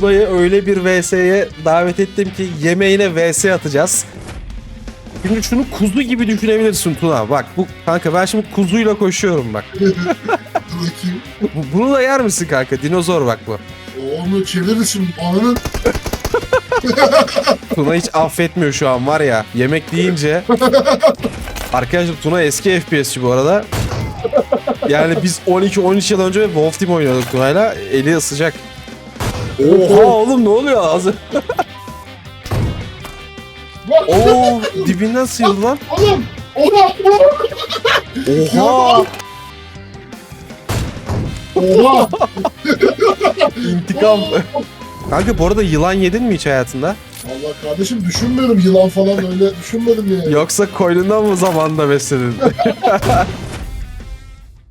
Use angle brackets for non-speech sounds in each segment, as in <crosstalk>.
Tuna'yı öyle bir VS'ye davet ettim ki yemeğine VS atacağız. Şimdi şunu kuzu gibi düşünebilirsin Tuna. Bak bu kanka ben şimdi kuzuyla koşuyorum bak. <laughs> Bunu da yer misin kanka? Dinozor bak bu. Onu çeviririz şimdi. Ananın <laughs> Tuna hiç affetmiyor şu an var ya. Yemek deyince. <laughs> Arkadaşlar Tuna eski FPS'çi bu arada. Yani biz 12-13 yıl önce Wolf Team oynuyorduk Tuna'yla. Eli ısıcak. Oha oğlum ne oluyor ağzı? Oo dibinden sıyırdı lan. Oğlum. Oha. Oha Oha. intikam. Kanka bu arada yılan yedin mi hiç hayatında? Allah kardeşim düşünmüyorum yılan falan öyle düşünmedim yani. Yoksa koynundan mı zamanında besledin? <laughs>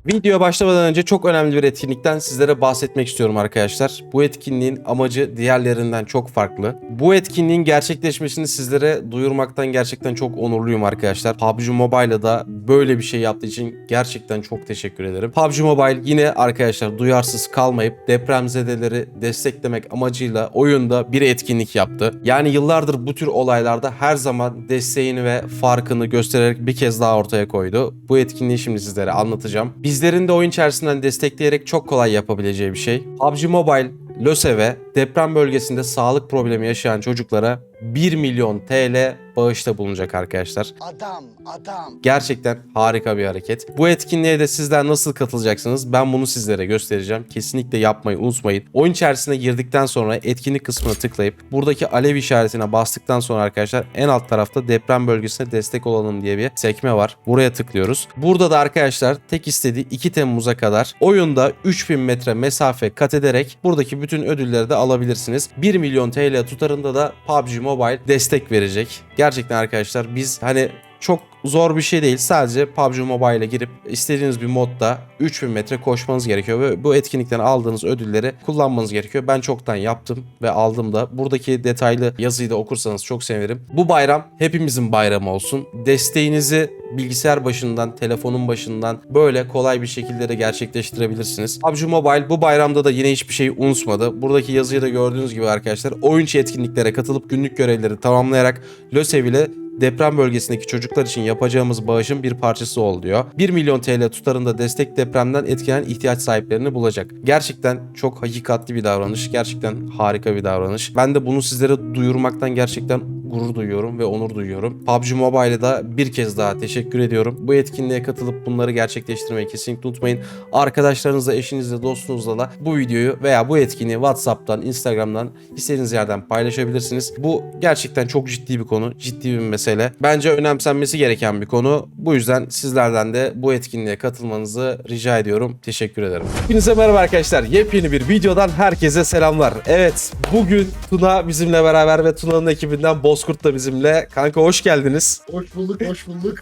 Video başlamadan önce çok önemli bir etkinlikten sizlere bahsetmek istiyorum arkadaşlar. Bu etkinliğin amacı diğerlerinden çok farklı. Bu etkinliğin gerçekleşmesini sizlere duyurmaktan gerçekten çok onurluyum arkadaşlar. PUBG Mobile'a da böyle bir şey yaptığı için gerçekten çok teşekkür ederim. PUBG Mobile yine arkadaşlar duyarsız kalmayıp depremzedeleri desteklemek amacıyla oyunda bir etkinlik yaptı. Yani yıllardır bu tür olaylarda her zaman desteğini ve farkını göstererek bir kez daha ortaya koydu. Bu etkinliği şimdi sizlere anlatacağım. Bizlerin de oyun içerisinden destekleyerek çok kolay yapabileceği bir şey. PUBG Mobile LÖSEV'e deprem bölgesinde sağlık problemi yaşayan çocuklara 1 milyon TL bağışta bulunacak arkadaşlar. Adam, adam. Gerçekten harika bir hareket. Bu etkinliğe de sizler nasıl katılacaksınız? Ben bunu sizlere göstereceğim. Kesinlikle yapmayı unutmayın. Oyun içerisine girdikten sonra etkinlik kısmına tıklayıp buradaki alev işaretine bastıktan sonra arkadaşlar en alt tarafta deprem bölgesine destek olalım diye bir sekme var. Buraya tıklıyoruz. Burada da arkadaşlar tek istediği 2 Temmuz'a kadar oyunda 3000 metre mesafe kat ederek buradaki bütün ödülleri de alabilirsiniz. 1 milyon TL tutarında da PUBG Mobile destek verecek. Gerçekten arkadaşlar biz hani çok zor bir şey değil. Sadece PUBG Mobile'e girip istediğiniz bir modda 3000 metre koşmanız gerekiyor ve bu etkinlikten aldığınız ödülleri kullanmanız gerekiyor. Ben çoktan yaptım ve aldım da. Buradaki detaylı yazıyı da okursanız çok sevinirim. Bu bayram hepimizin bayramı olsun. Desteğinizi bilgisayar başından, telefonun başından böyle kolay bir şekilde de gerçekleştirebilirsiniz. PUBG Mobile bu bayramda da yine hiçbir şey unutmadı. Buradaki yazıyı da gördüğünüz gibi arkadaşlar oyun içi etkinliklere katılıp günlük görevleri tamamlayarak LÖSEV ile deprem bölgesindeki çocuklar için yapacağımız bağışın bir parçası ol diyor. 1 milyon TL tutarında destek depremden etkilenen ihtiyaç sahiplerini bulacak. Gerçekten çok hakikatli bir davranış. Gerçekten harika bir davranış. Ben de bunu sizlere duyurmaktan gerçekten gurur duyuyorum ve onur duyuyorum. PUBG Mobile'e da bir kez daha teşekkür ediyorum. Bu etkinliğe katılıp bunları gerçekleştirmeyi kesinlikle unutmayın. Arkadaşlarınızla, eşinizle, dostunuzla da bu videoyu veya bu etkinliği WhatsApp'tan, Instagram'dan istediğiniz yerden paylaşabilirsiniz. Bu gerçekten çok ciddi bir konu, ciddi bir mesele. Bence önemsenmesi gereken bir konu. Bu yüzden sizlerden de bu etkinliğe katılmanızı rica ediyorum. Teşekkür ederim. Hepinize merhaba arkadaşlar. Yepyeni bir videodan herkese selamlar. Evet, bugün Tuna bizimle beraber ve Tuna'nın ekibinden Bozkurt da bizimle. Kanka hoş geldiniz. Hoş bulduk hoş bulduk.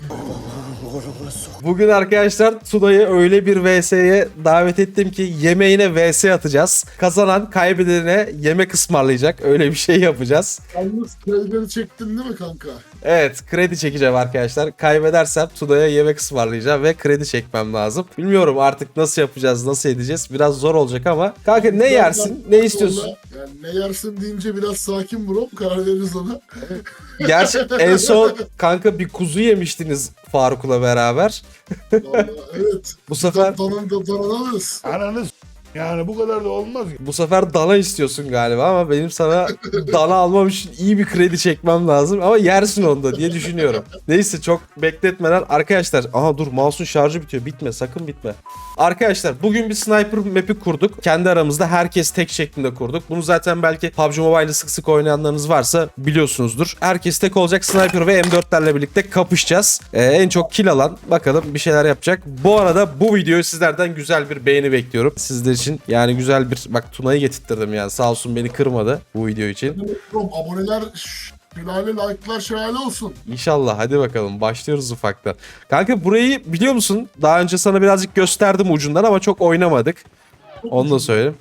Bugün arkadaşlar Tuna'yı öyle bir VS'ye davet ettim ki yemeğine VS atacağız. Kazanan kaybedene yemek ısmarlayacak. Öyle bir şey yapacağız. Yalnız kredileri çektin değil mi kanka? Evet kredi çekeceğim arkadaşlar. Kaybedersem Tuna'ya yemek ısmarlayacağım ve kredi çekmem lazım. Bilmiyorum artık nasıl yapacağız, nasıl edeceğiz. Biraz zor olacak ama. Kanka ne yersin, ne istiyorsun? Yani ne yersin deyince biraz sakin bro karar veririz ona. Gerçi <laughs> en son kanka bir kuzu yemiştiniz Faruk'la beraber. Vallahi evet. Bu sefer danan alırız. Ananı s- yani bu kadar da olmaz bu sefer dana istiyorsun galiba ama benim sana dana almam için iyi bir kredi çekmem lazım ama yersin onu da diye düşünüyorum. Neyse çok bekletmeden arkadaşlar aha dur mouse'un şarjı bitiyor bitme sakın bitme. Arkadaşlar bugün bir sniper map'i kurduk. Kendi aramızda herkes tek şeklinde kurduk. Bunu zaten belki PUBG Mobile'ı sık sık oynayanlarınız varsa biliyorsunuzdur. Herkes tek olacak sniper ve M4'lerle birlikte kapışacağız. Ee, en çok kill alan bakalım bir şeyler yapacak. Bu arada bu videoyu sizlerden güzel bir beğeni bekliyorum. Sizler yani güzel bir bak Tuna'yı getirttirdim yani sağ olsun beni kırmadı bu video için. Aboneler şelale like'lar şelale olsun. İnşallah hadi bakalım başlıyoruz ufaktan. Kanka burayı biliyor musun? Daha önce sana birazcık gösterdim ucundan ama çok oynamadık. Onu da söyleyeyim.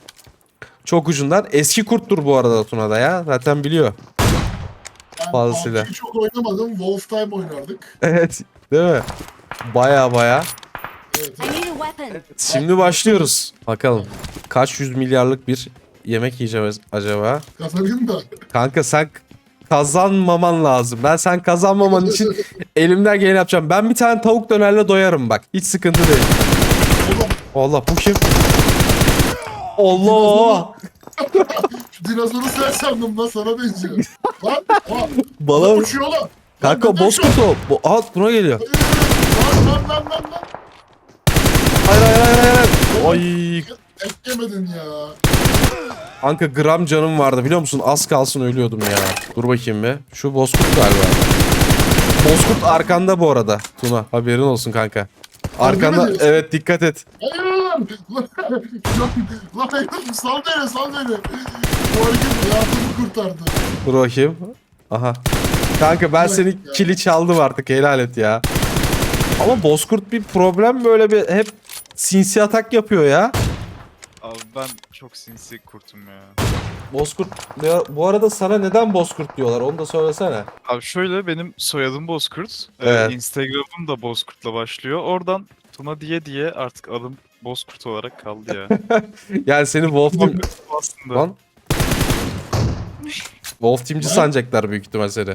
Çok ucundan. Eski kurttur bu arada Tuna'da ya. Zaten biliyor. Ben Fazlasıyla. PUBG'yi çok oynamadım. Wolf Time oynardık. Evet. Değil mi? Baya baya. Evet. I need a weapon. Şimdi başlıyoruz. Bakalım. Kaç yüz milyarlık bir yemek yiyeceğim acaba? Kazanayım da. Kanka sen kazanmaman lazım. Ben sen kazanmaman için elimden geleni yapacağım. Ben bir tane tavuk dönerle doyarım bak. Hiç sıkıntı değil. Oğlum Allah bu kim? Allah! şu dinozoru sen sandım lan sana benziyor. lan aa, Bala uçuyor lan. Kanka bozkurt o. Bu, aha buna geliyor. Lan lan lan lan lan. Hayır hayır hayır. Ay Tek yemedin ya. kanka gram canım vardı biliyor musun? Az kalsın ölüyordum ya. Dur bakayım bir. Şu bozkurt galiba. Bozkurt arkanda bu arada. Tuna haberin olsun kanka. Arkanda evet dikkat et. Lan. Lan lan sal beni sal beni. Bu hareket hayatımı kurtardı. Dur bakayım. Aha. Kanka ben seni kili çaldım artık helal et ya. Ama Bozkurt bir problem böyle bir hep sinsi atak yapıyor ya. Abi ben çok sinsi kurtum ya. Bozkurt ya bu arada sana neden Bozkurt diyorlar onu da söylesene. Abi şöyle benim soyadım Bozkurt. Ee, Evet. Instagram'ım da Bozkurt'la başlıyor. Oradan Tuna diye diye artık adım Bozkurt olarak kaldı ya. <laughs> Yani seni Wolf Team... Aslında Lan. Wolf Team'ci sanacaklar büyük ihtimal seni.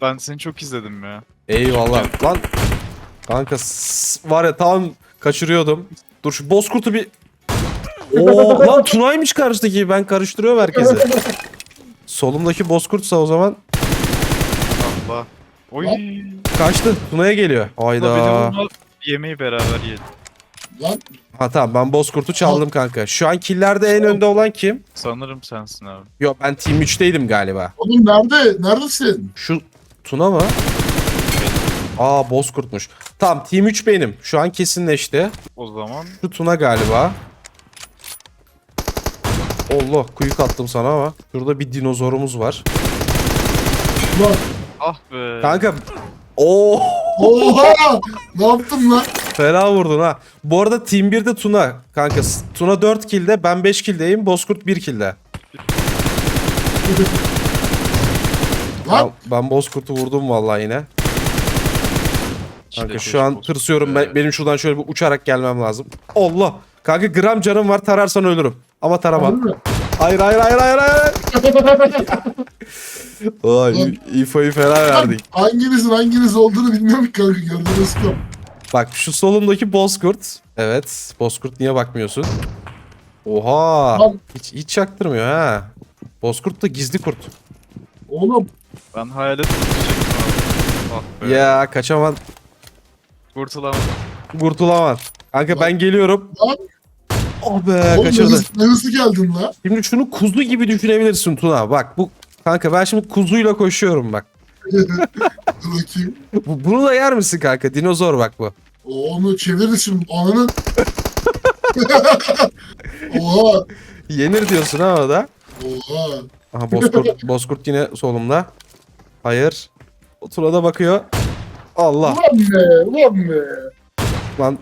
ben seni çok izledim ya. Eyvallah. Lan. Kanka var ya tam kaçırıyordum. Dur şu Bozkurt'u bir... Oo lan Tuna'ymış karşıdaki. Ben karıştırıyorum herkesi. Solumdaki Bozkurt'sa o zaman Allah. Oy. kaçtı. Tuna'ya geliyor. Hayda. yemeği beraber yiyelim. Lan Ha tamam ben Bozkurt'u çaldım kanka. Şu an killerde en önde olan kim? Sanırım sensin abi. Yok ben Team 3'teydim galiba. oğlum nerede? Neredesin? Şu Tuna mı? Aa Bozkurt'muş. Tamam Team 3 benim. Şu an kesinleşti. O zaman Şu Tuna galiba. Allah kuyuk attım sana ama. Şurada bir dinozorumuz var. Lan. ah be. Kanka Oo Oha! ne yaptın lan? fena vurdun ha. Bu arada Team 1'de Tuna. Kanka Tuna 4 kill'de ben 5 kill'deyim. Bozkurt 1 kill'de. Lan Ben, ben Bozkurt'u vurdum vallahi yine. Kanka şu an tırsıyorum. Ben, benim şuradan şöyle bir uçarak gelmem lazım. Allah. Kanka gram canım var tararsan ölürüm. Ama taramam. Hayır hayır hayır hayır hayır. Ay <laughs> infoyu fena verdik. Hanginizin hanginiz olduğunu bilmiyorum ki kanka gördünüz mü? Bak şu solumdaki Bozkurt. Evet. Bozkurt niye bakmıyorsun? Oha. Hiç, hiç çaktırmıyor ha. Bozkurt da gizli kurt. Oğlum Ben hayalet. Ah be. Ya kaçaman. Kurtulamam. Kurtulaman. Kanka ben geliyorum. lan Oh be oğlum ne kaçırdı. hızlı, ne hızlı geldin la. Şimdi şunu kuzu gibi düşünebilirsin Tuna. Bak bu kanka ben şimdi kuzuyla koşuyorum bak. <laughs> Bakayım. Bu, bunu da yer misin kanka? Dinozor bak bu. O- Onu çeviririz şimdi ananın. <laughs> Oha. Yenir diyorsun ha o da. Oha. Aha Bozkurt, <laughs> Bozkurt yine solumda. Hayır. O Tuna da bakıyor. Allah. Ulan be, ulan be. Lan.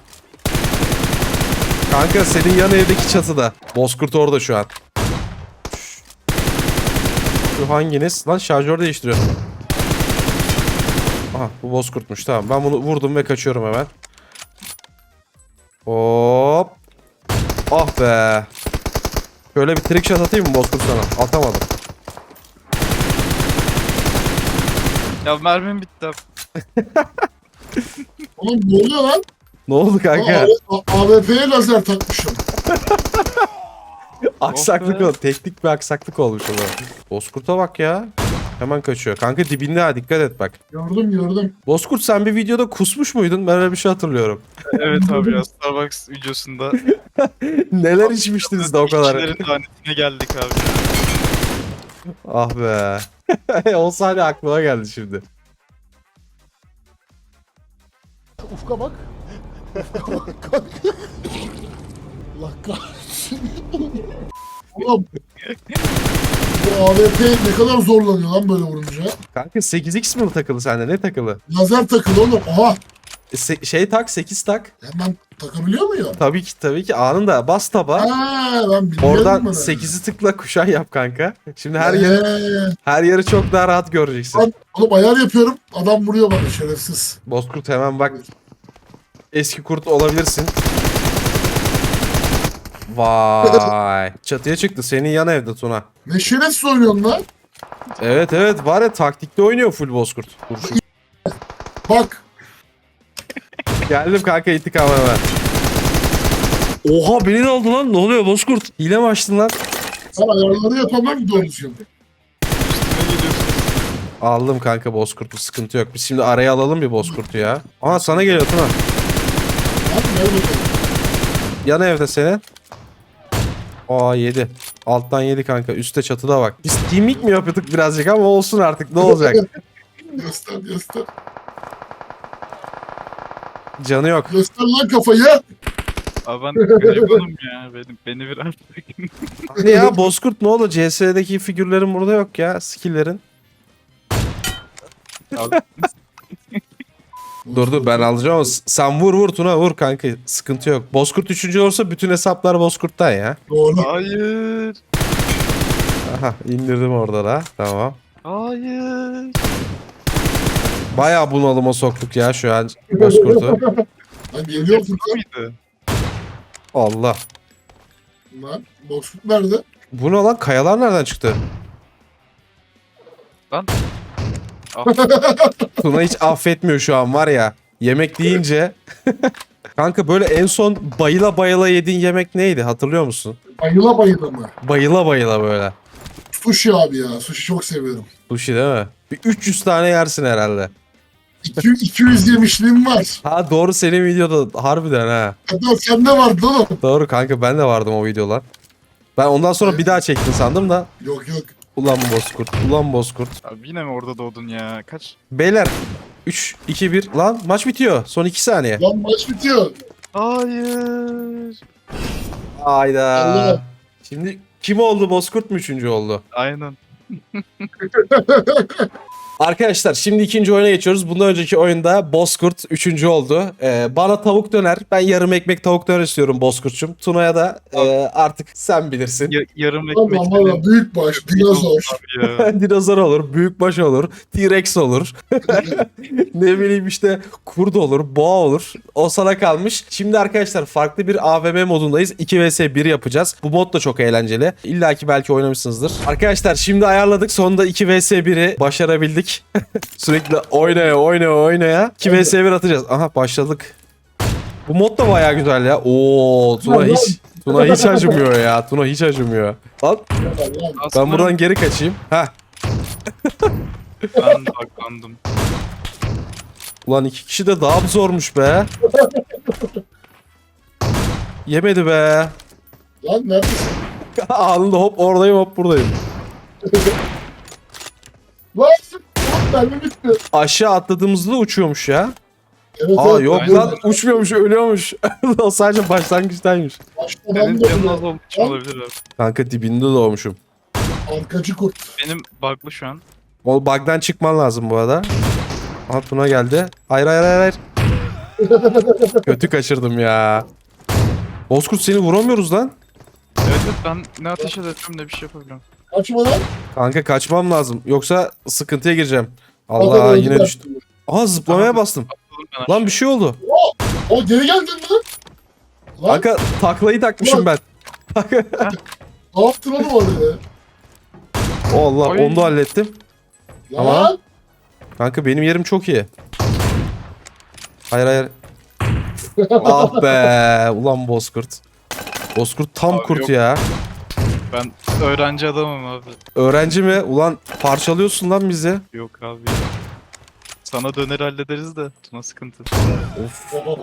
Kanka senin yan evdeki çatıda. Bozkurt orada şu an. Şu hanginiz? Lan şarjör değiştiriyor. Aha bu Bozkurt'muş tamam. Ben bunu vurdum ve kaçıyorum hemen. Hop. Ah be. Şöyle bir trick shot atayım mı Bozkurt sana? Atamadım. Ya mermim bitti. <laughs> Oğlum ne oluyor lan? Ne oldu kanka? AWP'ye lazer takmışım. <laughs> Aksaklık Oh be. o. Teknik bir aksaklık olmuş o zaman. Bozkurt'a bak ya. Hemen kaçıyor. Kanka dibinde ha dikkat et bak. Gördüm gördüm. Bozkurt sen bir videoda kusmuş muydun? Ben öyle bir şey hatırlıyorum. <laughs> Evet abi ya Starbucks videosunda Neler içmiştiniz de o kadar. işçilerin lanetine geldik abi. ah be. o sahne aklıma geldi şimdi. Ufka bak. Ufka bak kanka. Allah kahretsin. Oğlum. Bu AWP ne kadar zorlanıyor lan böyle vurunca. Kanka 8x mi takılı sende? Ne takılı? Lazer takılı oğlum. Oha. Se- şey tak 8 tak. Hemen takabiliyor muyum? Tabii ki tabii ki anında bas taba. Ha, ben bilmiyorum Oradan bunu. 8'i tıkla kuşan yap kanka. Şimdi her yer Ee, her yeri çok daha rahat göreceksin. Lan, oğlum ayar yapıyorum. Adam vuruyor bana şerefsiz. Bozkurt hemen bak. Eski kurt olabilirsin. Vay. Çatıya çıktı. Senin yan evde Tuna. Ne şerefsiz oynuyorsun lan? Evet evet var ya taktikte oynuyor full bozkurt. Kurşun. Bak. Geldim kanka intikam hemen. Oha beni de aldı lan. Ne oluyor bozkurt? Hile mi açtın lan? Sen ayarları düzgün. Ne geliyorsun? Aldım kanka bozkurtu sıkıntı yok. Biz şimdi araya alalım bir bozkurtu ya. Aa sana geliyor Tuna. Ver bakalım. Yan evde senin. Aa yedi. Alttan yedi kanka. Üste çatıda bak. Biz teaming mi yapıyorduk birazcık ama olsun artık ne olacak. <laughs> Göster göster. Canı yok. Göster lan kafayı. Abi ben garibanım ya. Beni, beni biraz Hadi ya bozkurt ne oldu? CS'deki figürlerin burada yok ya. Skill'lerin. Abi, Dur dur ben alacağım sen vur vur Tuna vur kanka. Sıkıntı yok. Bozkurt 3. olursa bütün hesaplar bozkurttan ya. Doğru. Hayır. Aha indirdim orada da. Tamam. Hayır. Bayağı bunalıma soktuk ya şu an <laughs> bozkurtu. Lan geliyor Furkan. mıydı? Allah. Lan boşluk nerede? Bu ne lan? Kayalar nereden çıktı? Lan. Ah, <laughs> Tuna hiç affetmiyor şu an var ya. Yemek deyince. <laughs> Kanka böyle en son bayıla bayıla yediğin yemek neydi hatırlıyor musun? Bayıla bayıla mı? Bayıla bayıla böyle. Sushi abi ya. Sushi çok seviyorum. Sushi değil mi? Bir 300 tane yersin herhalde. 200, 200 yemişliğim var. Ha doğru senin videoda harbiden ha. Hatta sende vardı oğlum. Doğru kanka ben de vardım o videolar. Ben ondan sonra bir daha çektin sandım da. Yok yok. Ulan bozkurt, ulan bozkurt. abi yine mi orada doğdun ya? Kaç? Beyler 3, 2, 1 lan maç bitiyor. Son 2 saniye. Lan maç bitiyor. Hayır. Hayda. Allah. Şimdi kim oldu bozkurt mu 3. oldu? Aynen. <laughs> Arkadaşlar şimdi ikinci oyuna geçiyoruz. Bundan önceki oyunda Bozkurt üçüncü oldu. Ee, bana tavuk döner. Ben yarım ekmek tavuk döner istiyorum Bozkurt'cum. Tuna'ya da e, artık sen bilirsin. Ya, yarım Tamam ekmek. valla büyük baş. Dinozor. Ya. <laughs> Dinozor olur, büyükbaş olur, T-Rex olur. <laughs> ne bileyim işte kurt olur, boğa olur. O sana kalmış. Şimdi arkadaşlar farklı bir AVM modundayız. 2 vs 1 yapacağız. Bu mod da çok eğlenceli. İlla ki belki oynamışsınızdır. Arkadaşlar şimdi ayarladık. Sonunda 2 vs 1'i başarabildik. Sürekli oynaya oynaya oynaya 2 vs 1 atacağız. Aha başladık. Bu mod da bayağı güzel ya. Oo Tuna hiç Tuna hiç acımıyor ya. Tuna hiç acımıyor. Lan ben buradan geri kaçayım. Heh. Ben baklandım. Ulan iki kişi de daha zormuş be? Yemedi be. Lan neredesin? <laughs> Anında hop oradayım hop buradayım. Lan mermi bitti. Aşağı atladığımızda da uçuyormuş ya. Evet, Aa evet, yok evet. lan uçmuyormuş ölüyormuş. <laughs> o sadece başlangıçtaymış. Başta Senin ben de canın az olduğu için olabilir abi. Kanka dibinde doğmuşum. arkacı kurt. Benim bug'lı şu an. O bug'dan çıkman lazım bu arada. Aha Tuna geldi. Hayır hayır hayır hayır. <laughs> Kötü kaçırdım ya. Bozkurt seni vuramıyoruz lan. Evet evet ben ne ateş ederim ne bir şey yapabiliyorum. Kaçma lan. Kanka kaçmam lazım. Yoksa sıkıntıya gireceğim. Allah Adam yine düştüm. Aha zıplamaya bastım. Lan bir şey oldu. O geri geldin lan. Lan Kanka taklayı takmışım ben. <laughs> ne yaptın oğlum orada? Allah Ay. onu da hallettim. Lan. Ama- Kanka benim yerim çok iyi. Hayır hayır. <laughs> ah be. Ulan Bozkurt. Bozkurt tam Abi kurt yok. ya. Ben öğrenci adamım abi. Öğrenci mi? Ulan parçalıyorsun lan bizi. Yok abi. Sana döner hallederiz de Tuna sıkıntı.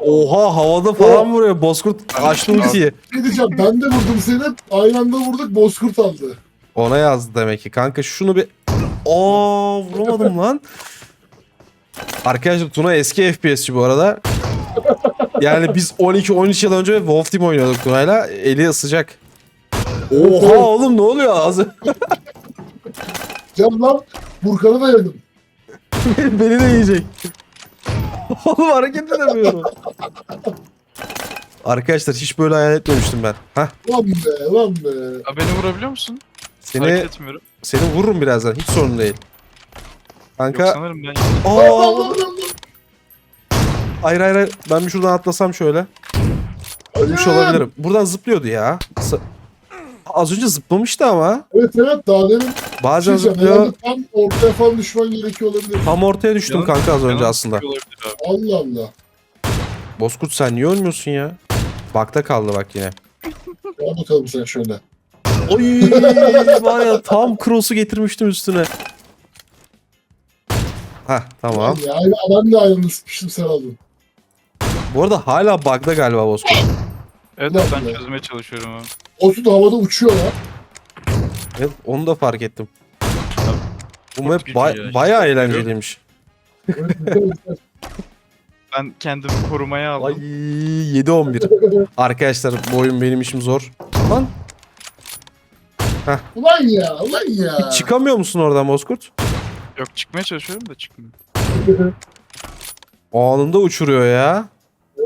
Oha havada falan vuruyor. Bozkurt açtı ultiyi. Ne diyeceğim ben de vurdum seni. Aynı anda vurduk bozkurt aldı. Ona yazdı demek ki. Kanka şunu bir... Aa vuramadım <laughs> lan. Arkadaşlar Tuna eski FPS'çi bu arada. Yani biz 12-13 yıl önce Wolf Team oynuyorduk Tuna'yla. Eli ısıcak. Oha oğlum ne oluyor ağzı? Can lan Burkan'ı da yedim. <laughs> Beni de yiyecek. Oğlum hareket edemiyorum. Arkadaşlar hiç böyle hayal etmemiştim ben. Hah Lan be lan be. Abi beni vurabiliyor musun? seni Hareket etmiyorum. seni vururum birazdan hiç sorun değil. Yok Kanka sanırım ben Lan lan aa lan lan. hayır hayır hayır ben bir şuradan atlasam şöyle. Ölmüş olabilirim. Buradan zıplıyordu ya. Sa- Az önce zıplamıştı ama. Evet evet daha demin Bazen şey zıplıyor. tam ortaya falan düşman gerekiyor olabilir. Tam ortaya düştüm Yanı- kanka az önce yanı aslında. olabilir abi. Allah Allah. Bozkurt sen niye ölmüyorsun ya? Bakta kaldı bak yine. Gel bakalım sen şöyle. Oy var ya tam cross'u getirmiştim üstüne. Hah tamam. Ya, aynı, ben de aynı sıkıştım sen aldın. Bu arada hala bug'da galiba Bozkurt. Evet ben be. çözmeye çalışıyorum abi. Osu da havada uçuyor ya. Evet, onu da fark ettim. Bu map gücü bay- ya, bayağı işte. eğlenceliymiş. Evet, güzel, güzel. Ben kendimi korumaya aldım. Ay 7-11. Arkadaşlar bu oyun benim işim zor. Lan ulan ya, ulan ya. çıkamıyor musun oradan Bozkurt? Yok çıkmaya çalışıyorum da çıkmıyor. <laughs> Anında uçuruyor ya.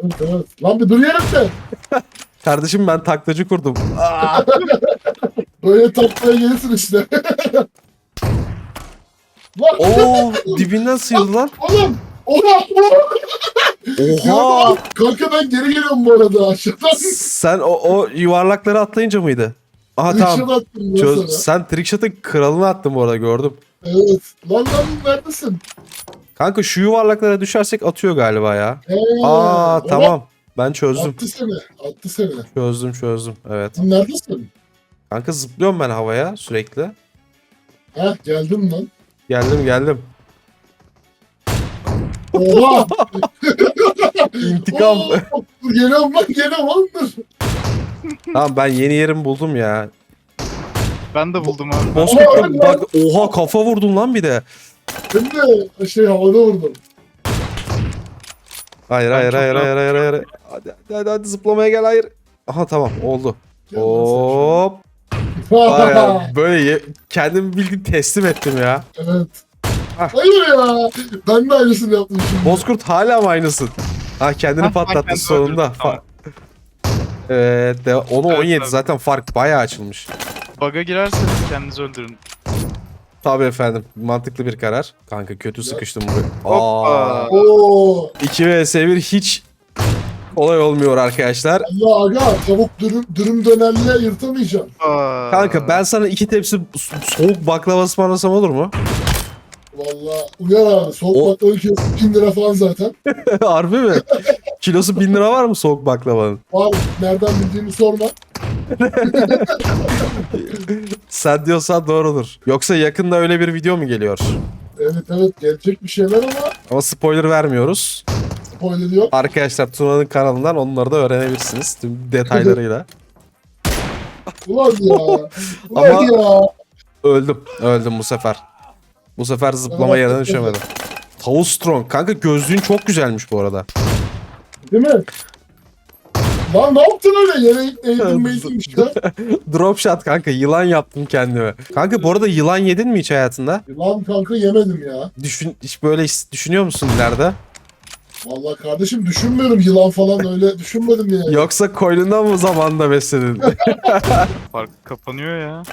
Evet, evet. Lan bir dur yerinde. <laughs> Kardeşim ben taklacı kurdum. Aa! <laughs> Böyle taklaya gelirsin işte. <laughs> Lan Oo dibinden sıyrıldı lan. oğlum. Oha. Oha. Kanka ben geri geliyorum bu arada aşağıdan. Sen o, o yuvarlakları atlayınca mıydı? Aha tamam. Attım ya Çöz, sana. sen trickshot'ın kralını attın bu arada gördüm. Evet. Lan lan neredesin? Kanka şu yuvarlaklara düşersek atıyor galiba ya. He, Aa oha, tamam. Ben çözdüm. Attı seni. Attı seni. Çözdüm çözdüm. Evet. Neredesin? Kanka zıplıyorum ben havaya sürekli. Ha geldim lan. Geldim geldim. Oha. <laughs> İntikam. Oo, Dur geliyorum lan geliyorum lan dur. tamam ben yeni yerimi buldum ya. Ben de buldum abi. Bozkurt Oha, bak oha kafa vurdun lan bir de. Hem de şey havada vurdum. Hayır hayır hayır hayır hayır hayır. Hadi, hadi hadi zıplamaya gel hayır. Aha tamam oldu. Gel lan sen Hop. Var ya <laughs> böyle ye- kendimi bildiğin teslim ettim ya. evet. Ah. Hayır ya. Ben de aynısını yaptım şimdi. Bozkurt hala mı aynısın? Ha kendini Ha, patlattı sonunda. öldürdüm, tamam. Evet, de, onu Evet, 17 tabii. zaten fark bayağı açılmış. Bug'a girerseniz kendinizi öldürün. Tabii efendim. Mantıklı bir karar. Kanka kötü sıkıştım buraya. Aa, Oo. 2 vs 1 hiç olay olmuyor arkadaşlar. Allah aga tavuk dürüm, dürüm dönerle yırtamayacağım. Aa. Kanka ben sana iki tepsi so- soğuk baklava ısmarlasam olur mu? Valla uyar abi. Soğuk O- baklava kilosu 1000 lira falan zaten. <laughs> Harbi mi? Kilosu 1000 lira var mı soğuk baklavanın? Var nereden bildiğini sorma. Sen diyorsan doğrudur. Yoksa yakında öyle bir video mu geliyor? Evet evet gelecek bir şeyler ama Ama spoiler vermiyoruz. spoiler yok. Arkadaşlar Tuna'nın kanalından onları da öğrenebilirsiniz tüm detaylarıyla. Ulan ya. <laughs> Ulan Ama- ya. Öldüm. Öldüm bu sefer. Bu sefer zıplama yerine düşemedim. Tavus Strong. Kanka gözlüğün çok güzelmiş bu arada. Değil mi? Lan ne yaptın öyle? Yere eğdim meydim işte. Drop shot kanka. Yılan yaptım kendime. Kanka bu arada yılan yedin mi hiç hayatında? Lan kanka yemedim ya. Düşün, hiç böyle düşünüyor musun ileride? Vallahi kardeşim düşünmüyorum yılan falan öyle düşünmedim yani. Yoksa koynundan mı zamanında besledin? <laughs> Fark kapanıyor ya.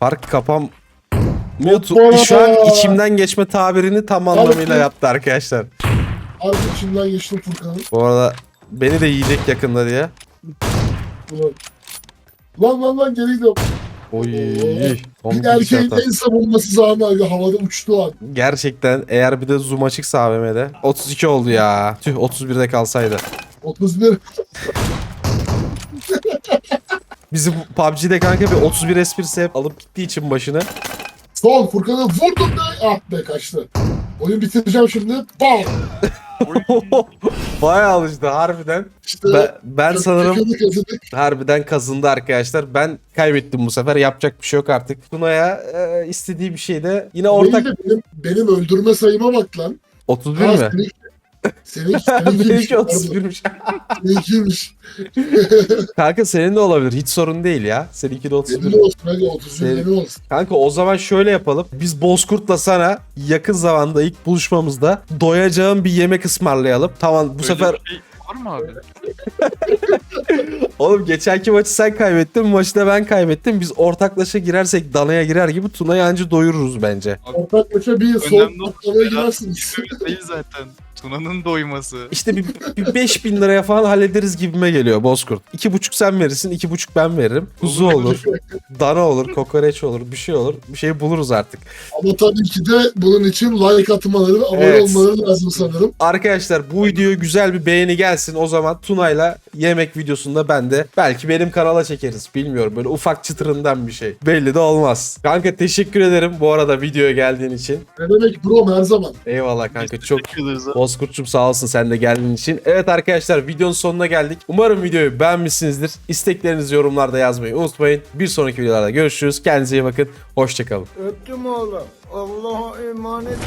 Park kapam... Hoppa! Şu an içimden geçme tabirini tam anlamıyla yaptı arkadaşlar. Harbi içimden geçtim Furkan'ın. Bu arada beni de yiyecek yakında diye. Ulan. Lan lan lan geri gidiyorum. Oy. Bir erkeğin en savunmasız anı abi, havada uçtuğu an. Gerçekten eğer bir de zoom açıksa AVM'de 32 oldu ya. Tüh 31'de kalsaydı. 31. <laughs> Bizim PUBG'de kanka bir 31 esprisi hep alıp gittiği için başını. Son Furkan'ı vurdum be. Ah be kaçtı. Oyun bitireceğim şimdi. Bam. <laughs> Bayağı alıştı harbiden. İşte Ben, ben sanırım harbiden kazındı arkadaşlar. Ben kaybettim bu sefer. Yapacak bir şey yok artık. Tuna'ya e, istediği bir şey de yine ortak Benim, benim öldürme sayıma bak lan. 31 Ha, mi? Senin, senin, <laughs> seninkiymiş. Benimki pardon. 31'miş. Seninkiymiş. <laughs> Kanka senin de olabilir. Hiç sorun değil ya. Seninki de 31. Benim olsun hadi 31 Senin- benim olsun. Kanka o zaman şöyle yapalım. Biz Bozkurt'la sana yakın zamanda ilk buluşmamızda doyacağım bir yemek ısmarlayalım. Tamam bu Böyle sefer bir şey Var mı abi? <laughs> Oğlum geçenki maçı sen kaybettin, maçı da ben kaybettim. Biz ortaklaşa girersek danaya girer gibi Tuna'yı anca doyururuz bence. Ortak maça bir soğuk Önemli olan girersiniz. Gitmemiz değil zaten. Tuna'nın doyması. İşte bir, bir 5000 liraya falan hallederiz gibime geliyor Bozkurt. 2,5 sen verirsin, 2,5 ben veririm. Kuzu olur, dana olur, kokoreç olur, bir şey olur. Bir şey buluruz artık. Ama tabii ki de bunun için like atmaları ve abone Evet. olmaları lazım sanırım. Arkadaşlar bu videoya güzel bir beğeni gelsin. O zaman Tuna'yla yemek videosunda ben de belki benim kanala çekeriz. Bilmiyorum böyle ufak çıtırından bir şey. Belli de olmaz. Kanka teşekkür ederim bu arada videoya geldiğin için. Ne demek bro her zaman. Eyvallah kanka çok Teşekkür ederiz abi. Bozkurt'cum sağ olsun sen de geldiğin için. Evet arkadaşlar videonun sonuna geldik. Umarım videoyu beğenmişsinizdir. İsteklerinizi yorumlarda yazmayı unutmayın. Bir sonraki videolarda görüşürüz. Kendinize iyi bakın. Hoşçakalın. Öptüm oğlum. Allah'a emanet.